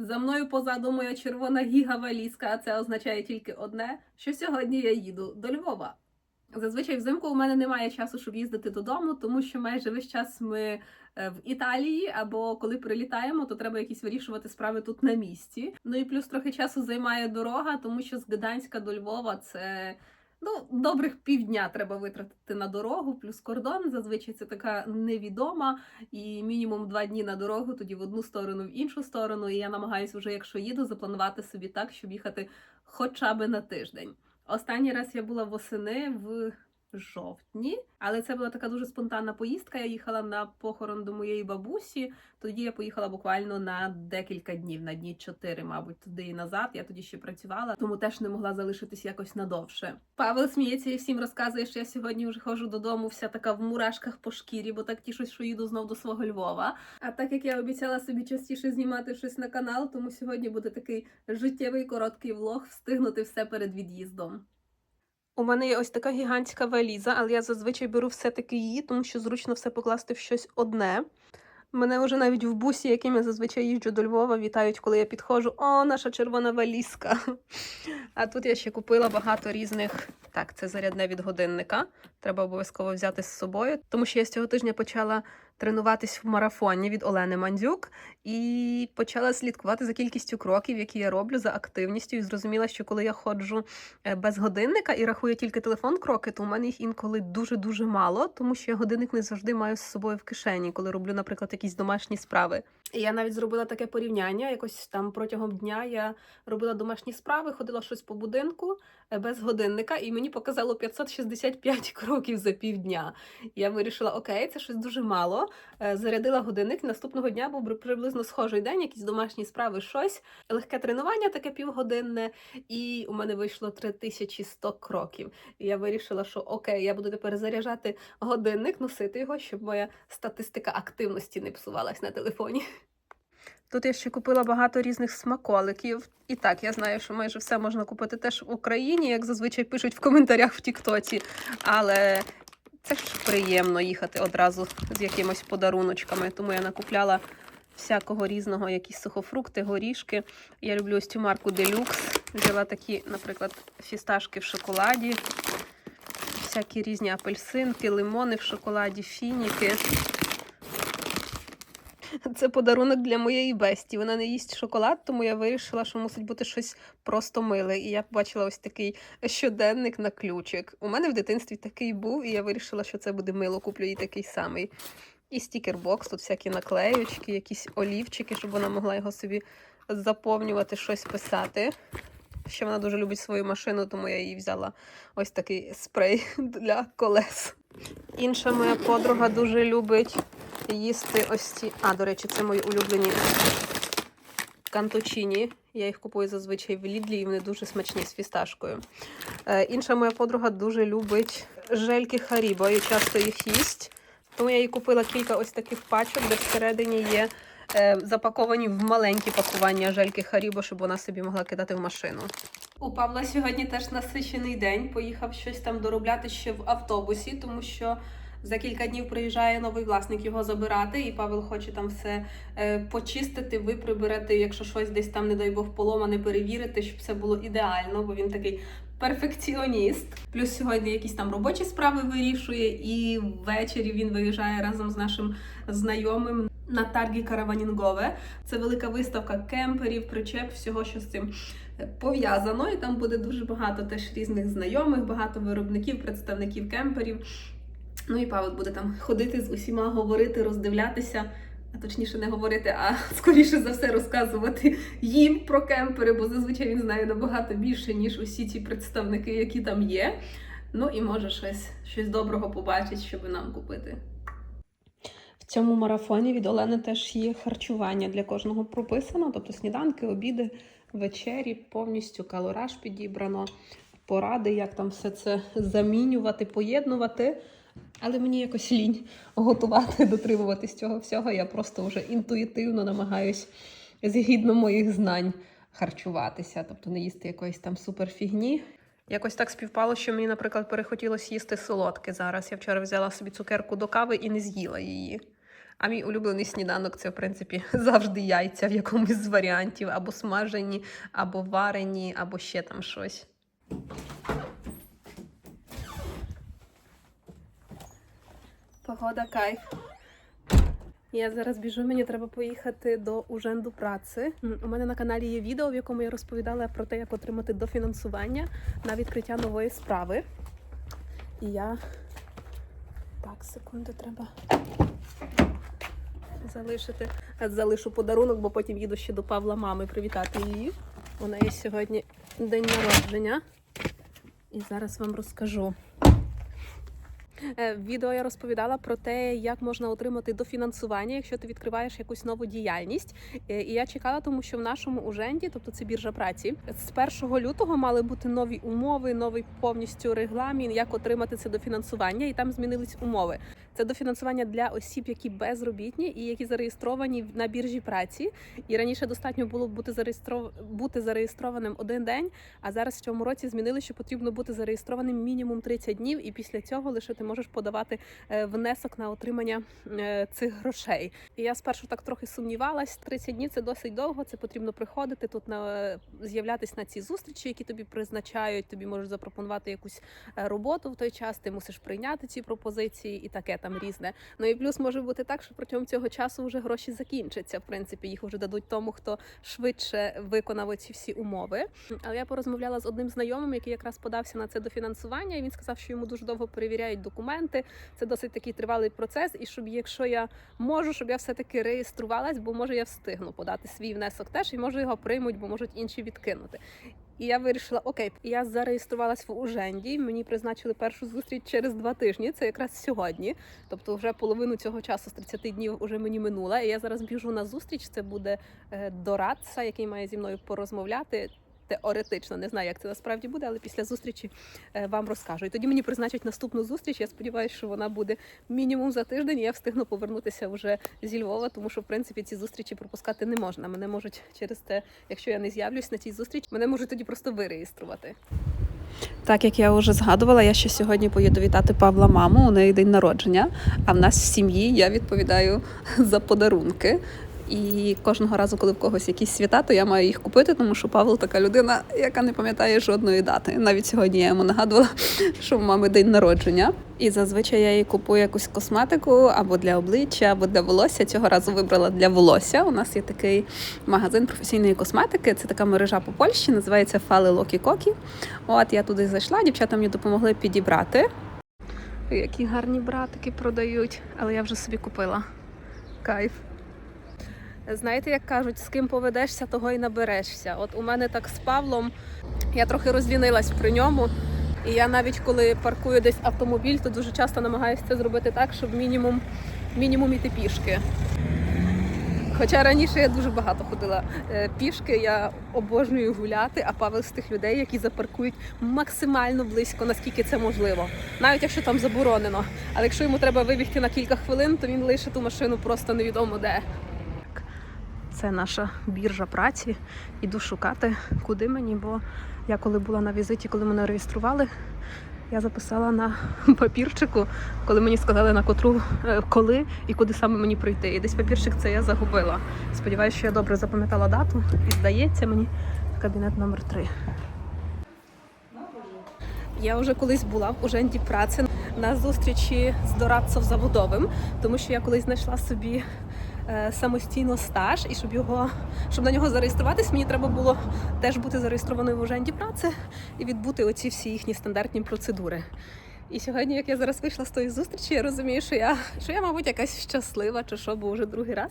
За мною позаду моя червона гіга-валізка, а це означає тільки одне, що сьогодні я їду до Львова. Зазвичай взимку у мене немає часу, щоб їздити додому, тому що майже весь час ми е, в Італії, або коли прилітаємо, то треба якісь вирішувати справи тут на місці. Ну і плюс трохи часу займає дорога, тому що з Гданська до Львова це ну, добрих півдня треба витратити на дорогу, плюс кордон. Зазвичай це така невідома, і мінімум два дні на дорогу, тоді в одну сторону, в іншу сторону. І я намагаюся вже, якщо їду, запланувати собі так, щоб їхати хоча б на тиждень. Останній раз я була восени в жовтні, але це була така дуже спонтанна поїздка. Я їхала на похорон до моєї бабусі. Тоді я поїхала буквально на декілька днів, на дні чотири, мабуть, туди і назад. Я тоді ще працювала, тому теж не могла залишитись якось надовше. Павел сміється і всім розказує, що я сьогодні вже ходжу додому, вся така в мурашках по шкірі, бо так тішусь, що їду знов до свого Львова. А так як я обіцяла собі частіше знімати щось на канал, тому сьогодні буде такий життєвий короткий влог, встигнути все перед від'їздом. У мене є ось така гігантська валіза, але я зазвичай беру все-таки її, тому що зручно все покласти в щось одне. Мене вже навіть в бусі, яким я зазвичай їжджу до Львова, вітають, коли я підходжу. О, наша червона валізка. А тут я ще купила багато різних. Так, це зарядне від годинника. Треба обов'язково взяти з собою, тому що я з цього тижня почала тренуватись в марафоні від Олени Мандзюк і почала слідкувати за кількістю кроків, які я роблю, за активністю. І зрозуміла, що коли я ходжу е, без годинника і рахую тільки телефон кроки, то у мене їх інколи дуже-дуже мало, тому що я годинник не завжди маю з собою в кишені, коли роблю, наприклад, якісь домашні справи. Я навіть зробила таке порівняння. Якось там протягом дня я робила домашні справи, ходила щось по будинку е, без годинника, і мені показало 565 кроків за півдня. Я вирішила, окей, це щось дуже мало. Е, Зарядила годинник. Наступного дня був приблизно схожий день, якісь домашні справи, щось. Легке тренування, таке півгодинне, і у мене вийшло 3100 кроків. І я вирішила, що окей, я буду тепер заряджати годинник, носити його, щоб моя статистика активності не псувалась на телефоні. Тут я ще купила багато різних смаколиків. І так, я знаю, що майже все можна купити теж в Україні, як зазвичай пишуть в коментарях в Тіктоці. Але це ж приємно їхати одразу з якимось подаруночками. Тому я накупляла всякого різного, якісь сухофрукти, горішки. Я люблю ось цю марку Deluxe. Взяла такі, наприклад, фісташки в шоколаді, всякі різні апельсинки, лимони в шоколаді, фініки. Це подарунок для моєї бесті. Вона не їсть шоколад, тому я вирішила, що мусить бути щось просто миле. І я побачила ось такий щоденник на ключик. У мене в дитинстві такий був, і я вирішила, що це буде мило. Куплю їй такий самий. І стікербокс, тут всякі наклеючки, якісь олівчики, щоб вона могла його собі заповнювати, щось писати. Ще вона дуже любить свою машину, тому я їй взяла ось такий спрей для колес. Інша моя подруга дуже любить їсти ось ці. А, до речі, це мої улюблені канточіні. Я їх купую зазвичай в Лідлі, і вони дуже смачні з фісташкою. Е, інша моя подруга дуже любить жельки Харібо і часто їх їсть. Тому я їй купила кілька ось таких пачок, де всередині є е, запаковані в маленькі пакування жельки Харібо, щоб вона собі могла кидати в машину. У Павла сьогодні теж насичений день. Поїхав щось там доробляти ще в автобусі, тому що за кілька днів приїжджає новий власник його забирати, і Павел хоче там все е, почистити, виприбирати, якщо щось десь там, не дай Бог, поломане, перевірити, щоб все було ідеально, бо він такий перфекціоніст. Плюс сьогодні якісь там робочі справи вирішує, і ввечері він виїжджає разом з нашим знайомим на Таргі Караванінгове. Це велика виставка кемперів, причеп, всього, що з цим е, пов'язано. І там буде дуже багато теж різних знайомих, багато виробників, представників кемперів. Ну і Павел буде там ходити з усіма, говорити, роздивлятися. А точніше не говорити, а скоріше за все розказувати їм про кемпери, бо зазвичай він знає набагато більше, ніж усі ці представники, які там є. Ну і може щось, щось доброго побачить, щоб нам купити. В цьому марафоні від Олени теж є харчування для кожного прописано, тобто сніданки, обіди, вечері, повністю калораж підібрано, поради, як там все це замінювати, поєднувати. Але мені якось лінь готувати, дотримуватись цього всього. Я просто вже інтуїтивно намагаюсь згідно моїх знань харчуватися, тобто не їсти якоїсь там суперфігні. Якось так співпало, що мені, наприклад, перехотілося їсти солодке зараз. Я вчора взяла собі цукерку до кави і не з'їла її. А мій улюблений сніданок це, в принципі, завжди яйця в якомусь з варіантів, або смажені, або варені, або ще там щось. Погода кайф. Я зараз біжу, мені треба поїхати до Уженду праці. У мене на каналі є відео, в якому я розповідала про те, як отримати дофінансування на відкриття нової справи. І я. Так, секунду, треба залишити. Залишу подарунок, бо потім їду ще до Павла мами привітати її. У неї сьогодні день народження. І зараз вам розкажу. Е, відео я розповідала про те, як можна отримати дофінансування, якщо ти відкриваєш якусь нову діяльність. Е, І я чекала, тому що в нашому уженді, тобто це біржа праці, з 1 лютого мали бути нові умови, новий повністю регламент, як отримати це дофінансування, і там змінились умови. Це дофінансування для осіб, які безробітні і які зареєстровані на біржі праці. І раніше достатньо було бути зареєстров... бути зареєстрованим один день. А зараз в цьому році змінили, що потрібно бути зареєстрованим мінімум 30 днів, і після цього лише ти можеш подавати е, внесок на отримання е, цих грошей. І я спершу так трохи сумнівалась. 30 днів це досить довго. Це потрібно приходити тут на з'являтись на ці зустрічі, які тобі призначають. Тобі можуть запропонувати якусь е, роботу в той час. Ти мусиш прийняти ці пропозиції і таке там різне. Ну і плюс може бути так, що протягом цього часу вже гроші закінчаться. В принципі, їх вже дадуть тому, хто швидше виконав ці всі умови. Але я порозмовляла з одним знайомим, який якраз подався на це дофінансування, і він сказав, що йому дуже довго перевіряють документи. Це досить такий тривалий процес. І щоб якщо я можу, щоб я все таки реєструвалась, бо може я встигну подати свій внесок теж, і може його приймуть, бо можуть інші відкинути. І я вирішила, окей, я зареєструвалась в Уженді. Мені призначили першу зустріч через два тижні. Це якраз сьогодні. Тобто, вже половину цього часу з 30 днів вже мені минула. І я зараз біжу на зустріч. Це буде е, дорадця, який має зі мною порозмовляти. Теоретично не знаю, як це насправді буде, але після зустрічі е, вам розкажу. І тоді мені призначать наступну зустріч. Я сподіваюся, що вона буде мінімум за тиждень. і Я встигну повернутися вже зі Львова, тому що в принципі ці зустрічі пропускати не можна. Мене можуть через те, якщо я не з'явлюсь на цій зустрічі, мене можуть тоді просто виреєструвати. Так як я вже згадувала, я ще сьогодні поїду вітати Павла маму. У неї день народження. А в нас в сім'ї я відповідаю за подарунки. І кожного разу, коли в когось якісь свята, то я маю їх купити, тому що Павло така людина, яка не пам'ятає жодної дати. Навіть сьогодні я йому нагадувала, що в мами день народження. І зазвичай я їй купую якусь косметику або для обличчя, або для волосся. Цього разу вибрала для волосся. У нас є такий магазин професійної косметики. Це така мережа по Польщі, називається Фали Локі Кокі. От я туди зайшла, дівчата мені допомогли підібрати. Які гарні братики продають, але я вже собі купила. Кайф. Знаєте, як кажуть, з ким поведешся, того і наберешся. От у мене так з Павлом я трохи розділилась при ньому. І я навіть коли паркую десь автомобіль, то дуже часто намагаюся це зробити так, щоб мінімум, мінімум іти пішки. Хоча раніше я дуже багато ходила е, пішки, я обожнюю гуляти, а Павел з тих людей, які запаркують максимально близько, наскільки це можливо, навіть якщо там заборонено. Але якщо йому треба вибігти на кілька хвилин, то він лише ту машину просто невідомо де. Це наша біржа праці. Іду шукати, куди мені, бо я коли була на візиті, коли мене реєстрували, я записала на папірчику, коли мені сказали на котру е, коли і куди саме мені прийти. І десь папірчик це я загубила. Сподіваюся, що я добре запам'ятала дату і здається мені кабінет номер 3 Я вже колись була в Уженді праці на зустрічі з дорадцем заводовим, тому що я колись знайшла собі самостійно стаж, і щоб його щоб на нього зареєструватись, мені треба було теж бути зареєстрованою в Уженді праці і відбути оці всі їхні стандартні процедури. І сьогодні, як я зараз вийшла з тої зустрічі, я розумію, що я, що я, мабуть, якась щаслива чи що, бо вже другий раз.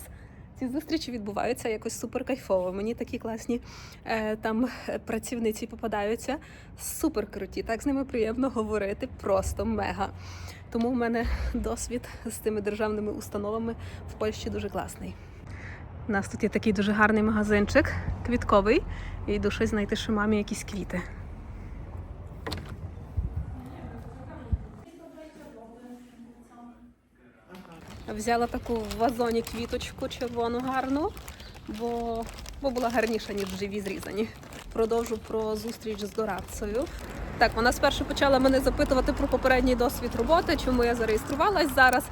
Ці зустрічі відбуваються якось супер кайфово. Мені такі класні е, там е, працівниці попадаються. Супер круті. Так з ними приємно говорити, просто мега. Тому в мене досвід з цими державними установами в Польщі дуже класний. У нас тут є такий дуже гарний магазинчик, квітковий. І йду щось знайти, що мамі якісь квіти. Взяла таку в вазоні квіточку червону гарну, бо, бо була гарніша, ніж живі зрізані. Продовжу про зустріч з дорадцею. Так, вона спершу почала мене запитувати про попередній досвід роботи, чому я зареєструвалась зараз.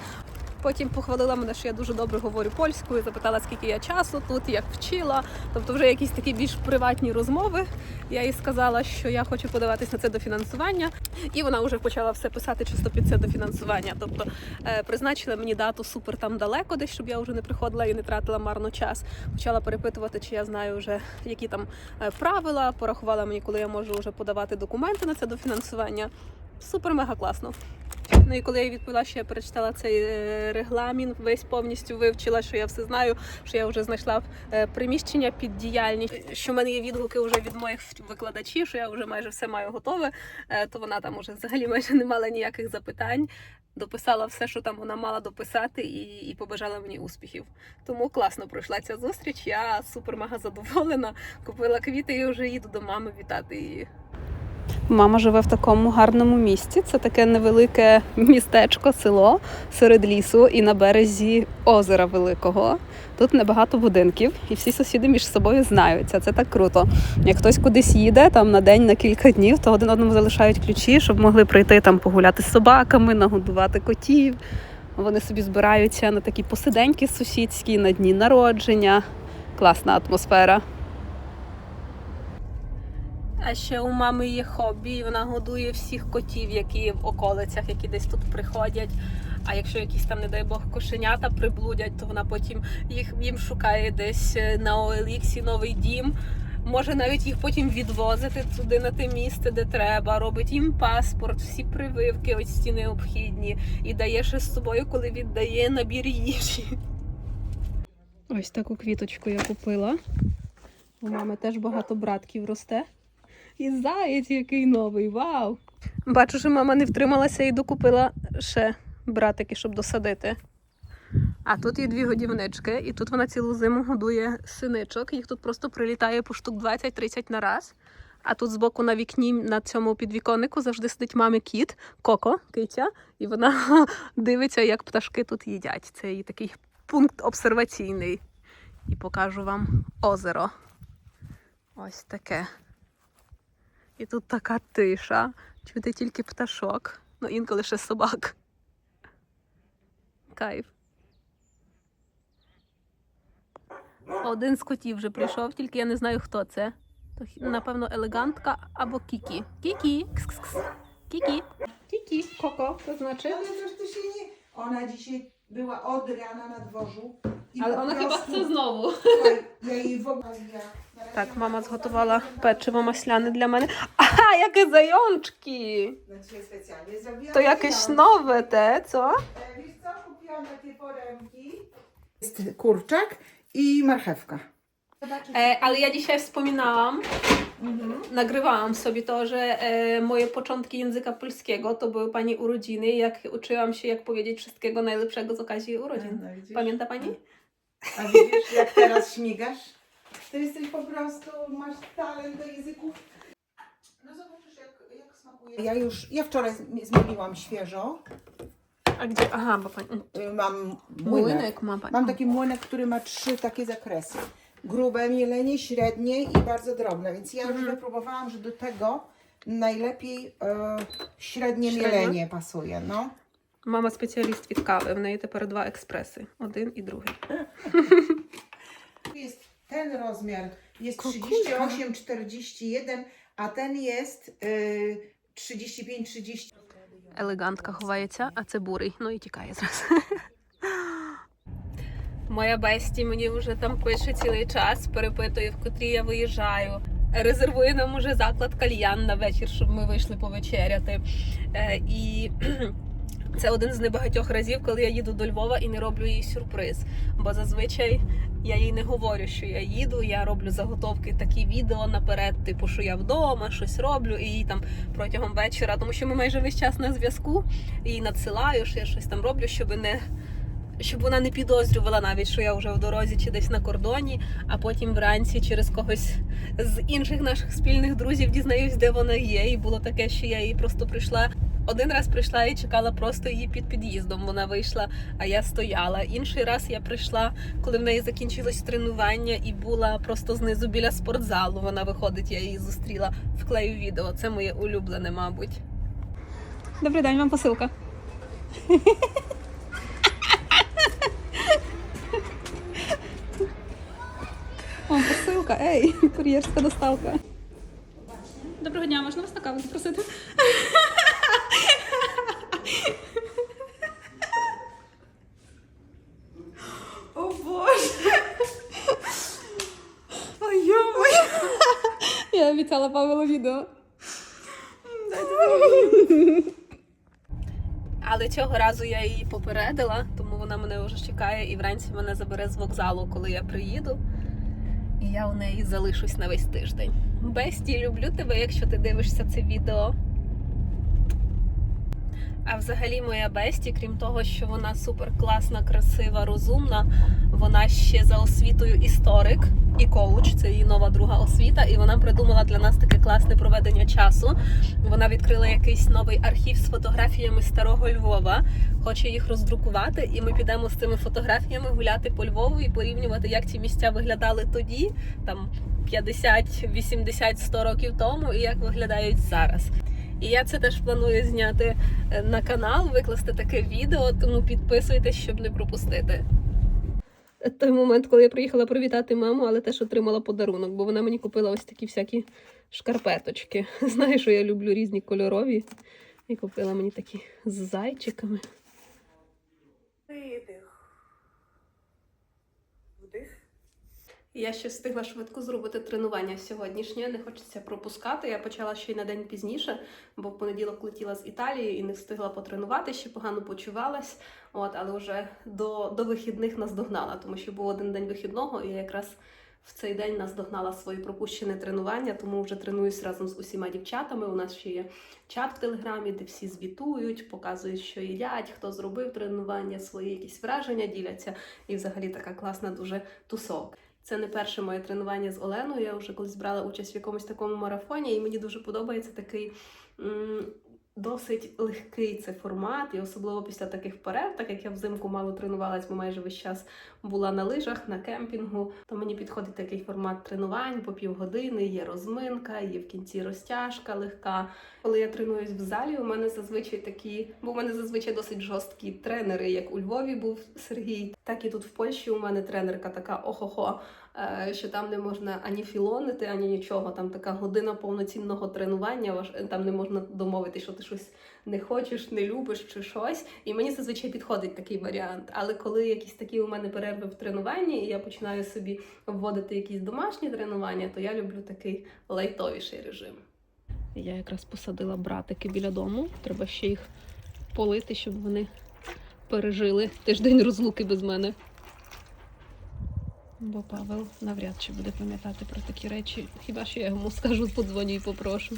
Потім похвалила мене, що я дуже добре говорю польською, запитала, скільки я часу тут, як вчила. Тобто, вже якісь такі більш приватні розмови. Я їй сказала, що я хочу подаватись на це дофінансування, і вона вже почала все писати чисто під це дофінансування. Тобто е, призначила мені дату супер там далеко, десь щоб я вже не приходила і не тратила марно час. Почала перепитувати, чи я знаю вже які там е, правила. Порахувала мені, коли я можу вже подавати документи на це дофінансування. Супер мега класно. Ну і коли я відповіла, що я перечитала цей е, регламент, весь повністю вивчила, що я все знаю, що я вже знайшла е, приміщення під діяльність, що в мене є відгуки вже від моїх викладачів, що я вже майже все маю готове, е, то вона там уже взагалі майже не мала ніяких запитань. Дописала все, що там вона мала дописати, і, і побажала мені успіхів. Тому класно пройшла ця зустріч. Я супер мега задоволена. Купила квіти і вже їду до мами вітати її. Мама живе в такому гарному місті. Це таке невелике містечко, село серед лісу і на березі озера великого. Тут небагато будинків, і всі сусіди між собою знаються. Це так круто. Як хтось кудись їде там на день, на кілька днів, то один одному залишають ключі, щоб могли прийти там погуляти з собаками, нагодувати котів. Вони собі збираються на такі посиденьки сусідські, на дні народження. Класна атмосфера. А ще у мами є хобі, вона годує всіх котів, які в околицях, які десь тут приходять. А якщо якісь там, не дай Бог, кошенята приблудять, то вона потім їх їм шукає десь е, на OLX новий дім. Може навіть їх потім відвозити туди на те місце, де треба, робить їм паспорт, всі прививки, ось ці необхідні, і дає ще з собою, коли віддає набір їжі. Ось таку квіточку я купила. У мами теж багато братків росте. І заєць який новий, вау! Бачу, що мама не втрималася і докупила ще братики, щоб досадити. А тут є дві годівнички, і тут вона цілу зиму годує синичок. Їх тут просто прилітає по штук 20-30 на раз. А тут збоку на вікні на цьому підвіконнику завжди сидить мами кіт, коко, китя, і вона дивиться, як пташки тут їдять. Це її такий пункт обсерваційний. І покажу вам озеро. Ось таке. І тут така тиша. Чути тільки пташок, ну інколи ще собак. Кайф. Один з котів вже прийшов, тільки я не знаю, хто це. То, напевно, елегантка або Кікі. Кікі. Кс-кс-кс. Кікі. Кікі. Коко, się nie. Ona dzisiaj była od rana na dworzu. i Ale ona chyba chce znowu. Ja jej w ogóle... Tak, mama zgotowała pieczywo maślane dla mnie. Aha, jakie zajączki! No specjalnie. To jakieś nowe te, co? E, wiesz co, kupiłam takie. Jest kurczak i marchewka. E, ale ja dzisiaj wspominałam, Mhm. nagrywałam sobie to, że e, moje początki języka polskiego to były pani urodziny, jak uczyłam się, jak powiedzieć wszystkiego najlepszego z okazji urodzin. No, widzisz? Pamięta pani? A widzisz, jak teraz śmigasz? Ty jesteś po prostu, masz talent do języków. No zobaczysz, jak, jak smakuje. Ja już, ja wczoraj zm- zmieniłam świeżo. A gdzie? Aha, bo pani. Mam młynek. Młynek ma pani. Mam taki młynek, który ma trzy takie zakresy Grube mielenie, średnie i bardzo drobne. Więc ja już Mhm. wypróbowałam, że do tego najlepiej e, średnie Średnie? mielenie pasuje. No. Мама спеціаліст від кави. В неї тепер два експреси: один і другий. Tu jest ten rozmiar, jest Kukulka. 38, 41, a ten jest y, 35, 30. Елегантка ховається, а це бурий. Ну і тікає зразу. Моя бесті мені вже там пише цілий час, перепитує, в котрій я виїжджаю. Резервує нам уже заклад кальян на вечір, щоб ми вийшли повечеряти. Е, і це один з небагатьох разів, коли я їду до Львова і не роблю їй сюрприз. Бо зазвичай я їй не говорю, що я їду. Я роблю заготовки такі відео наперед, типу, що я вдома, щось роблю, і їй там протягом вечора, тому що ми майже весь час на зв'язку і надсилаю, що я щось там роблю, щоб не. Щоб вона не підозрювала навіть, що я вже в дорозі чи десь на кордоні, а потім вранці через когось з інших наших спільних друзів дізнаюсь, де вона є. І було таке, що я її просто прийшла. Один раз прийшла і чекала просто її під під'їздом. Вона вийшла, а я стояла. Інший раз я прийшла, коли в неї закінчилось тренування, і була просто знизу біля спортзалу. Вона виходить, я її зустріла. Вклею відео. Це моє улюблене, мабуть. Добрий день, вам посилка. Доставка, ей, кур'єрська доставка. Доброго дня, можна вас на каву запросити? О боже! Ой, йо-моє! Я обіцяла Павелу відео. Але цього разу я її попередила, тому вона мене вже чекає і вранці мене забере з вокзалу, коли я приїду. І я у неї залишусь на весь тиждень. Бесті, люблю тебе, якщо ти дивишся це відео. А взагалі моя Бесті, крім того, що вона супер класна, красива, розумна, вона ще за освітою історик і коуч. Це її нова друга освіта, і вона придумала для нас таке класне проведення часу. Вона відкрила якийсь новий архів з фотографіями старого Львова, хоче їх роздрукувати, і ми підемо з цими фотографіями гуляти по Львову і порівнювати, як ці місця виглядали тоді, там 50, 80, 100 років тому, і як виглядають зараз. І я це теж планую зняти е, на канал, викласти таке відео, тому підписуйтесь, щоб не пропустити. Той момент, коли я приїхала привітати маму, але теж отримала подарунок, бо вона мені купила ось такі всякі шкарпеточки. Знаєш, що я люблю різні кольорові. І купила мені такі з зайчиками. Видих. Вдих. Я ще встигла швидко зробити тренування сьогоднішнє. Не хочеться пропускати. Я почала ще й на день пізніше, бо в понеділок летіла з Італії і не встигла потренувати, ще погано почувалась. От, але вже до, до вихідних наздогнала, тому що був один день вихідного, і я якраз в цей день наздогнала свої пропущені тренування, тому вже тренуюсь разом з усіма дівчатами. У нас ще є чат в телеграмі, де всі звітують, показують, що їдять, хто зробив тренування, свої якісь враження діляться. І взагалі така класна дуже тусовка. Це не перше моє тренування з Оленою. Я вже колись брала участь в якомусь такому марафоні, і мені дуже подобається такий м, досить легкий це формат, і особливо після таких перерв, так як я взимку мало тренувалась, бо майже весь час була на лижах, на кемпінгу. То мені підходить такий формат тренувань по півгодини, є розминка, є в кінці розтяжка легка. Коли я тренуюсь в залі, у мене зазвичай такі, бо у мене зазвичай досить жорсткі тренери, як у Львові був Сергій, так і тут в Польщі у мене тренерка така охо-хо, що там не можна ані філонити, ані нічого. Там така година повноцінного тренування. Там не можна домовити, що ти щось не хочеш, не любиш чи щось. І мені зазвичай підходить такий варіант. Але коли якісь такі у мене перерви в тренуванні, і я починаю собі вводити якісь домашні тренування, то я люблю такий лайтовіший режим. Я якраз посадила братики біля дому. Треба ще їх полити, щоб вони пережили тиждень розлуки без мене. Бо Павел навряд чи буде пам'ятати про такі речі. Хіба що я йому скажу, подзвоню і попрошу.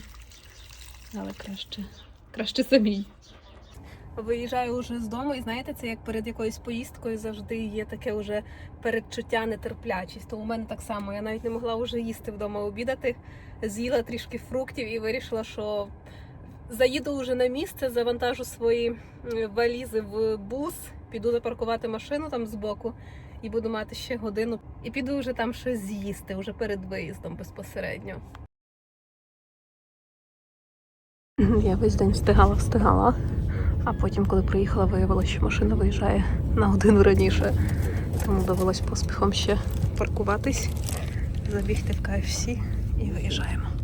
Але краще, краще самій. Виїжджаю вже з дому, і знаєте, це як перед якоюсь поїздкою завжди є таке вже передчуття нетерплячість. То у мене так само. Я навіть не могла вже їсти вдома обідати. З'їла трішки фруктів і вирішила, що заїду вже на місце, завантажу свої валізи в бус, піду запаркувати машину там збоку і буду мати ще годину. І піду вже там щось з'їсти вже перед виїздом безпосередньо. Я весь день встигала, встигала. А потім, коли приїхала, виявилося, що машина виїжджає на годину раніше. Тому довелось поспіхом ще паркуватись, забігти в KFC і виїжджаємо.